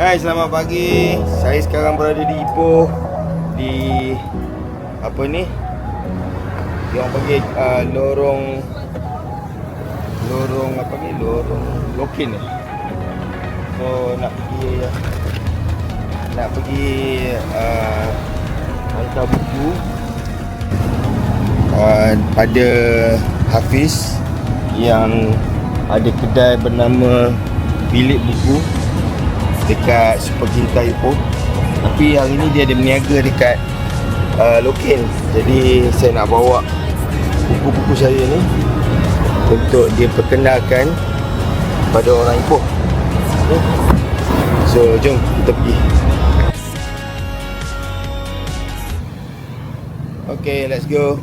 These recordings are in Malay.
Hai, selamat pagi. Saya sekarang berada di Ipoh di apa ni? Yang panggil uh, lorong lorong apa ni? Lorong Lokin. So nak pergi nak pergi uh, hantar buku uh, pada Hafiz yang ada kedai bernama Bilik Buku dekat Super Kinta Ipoh tapi hari ni dia ada berniaga dekat uh, Lokin. Jadi saya nak bawa buku-buku saya ni untuk dia perkenalkan pada orang Ipoh. So jom kita pergi. Okay, let's go.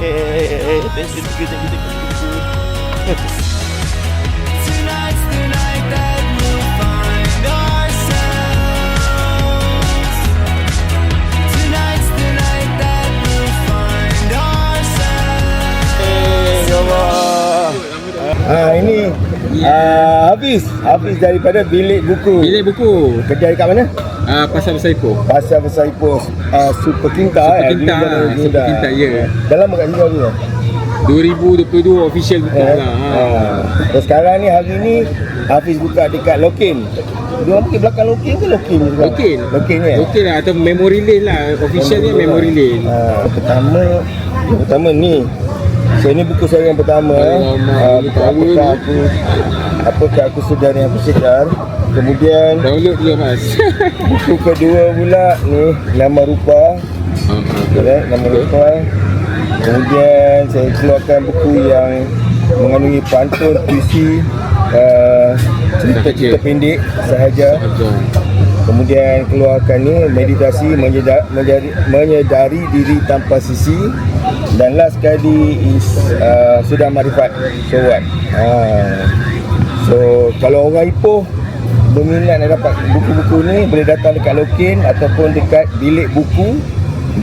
Eh, eh, eh, eh, thank you, thank you, thank you, thank you, ini ah Hafiz, Hafiz daripada bilik buku. Bilik buku Kerja dekat mana? uh, Pasar Besar Ipoh Pasar Besar Ipoh uh, Super Kinta Super eh. Kinta, dah- Super. Kinta, ya. Dalam dekat sini lagi ya. 2022 official buka Eh, lah ha. Dan sekarang ni hari ni Hafiz buka dekat Lokin. Dia orang pergi belakang Lokin ke Lokin juga? Lokin Lokin ya. Okey lah atau memory lane lah Officialnya memory lane Ah, pertama pertama ni. So ini buku saya yang pertama. Alamak, Ah, buku power apakah aku apakah aku sedar yang aku sedar. Kemudian Download dia mas buku kedua pula ni nama rupa. Ha, ha. Correct, nama rupa. Kemudian saya keluarkan buku yang mengandungi pantun puisi uh, cerita-cerita pendek sahaja. Kemudian keluarkan ni meditasi menyedari, menyedari diri tanpa sisi dan last sekali is uh, sudah marifat so what ha. so kalau orang Ipoh berminat nak dapat buku-buku ni boleh datang dekat Lokin ataupun dekat bilik buku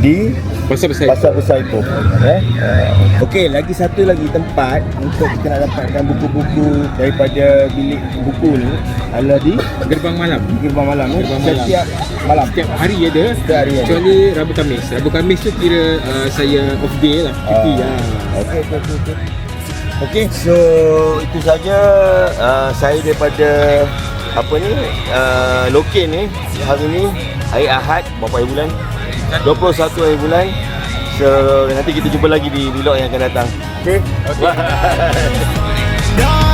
di Pasar Besar Pasar Besar Ipoh eh? Uh, Okey, lagi satu lagi tempat untuk kita nak dapatkan buku-buku daripada bilik buku ni adalah di Gerbang malam Gerbang Malam ni Gerbang Malam. setiap malam Setiap hari ada Setiap hari ada. Kecuali Rabu Kamis Rabu Kamis tu kira uh, saya off day lah Cuti Ah. lah Okey, okey, okey. okey. So itu saja uh, saya daripada apa ni uh, Lokin ni hari ni hari Ahad berapa bulan 21 hari bulan. So nanti kita jumpa lagi di vlog yang akan datang. Okey. Okay.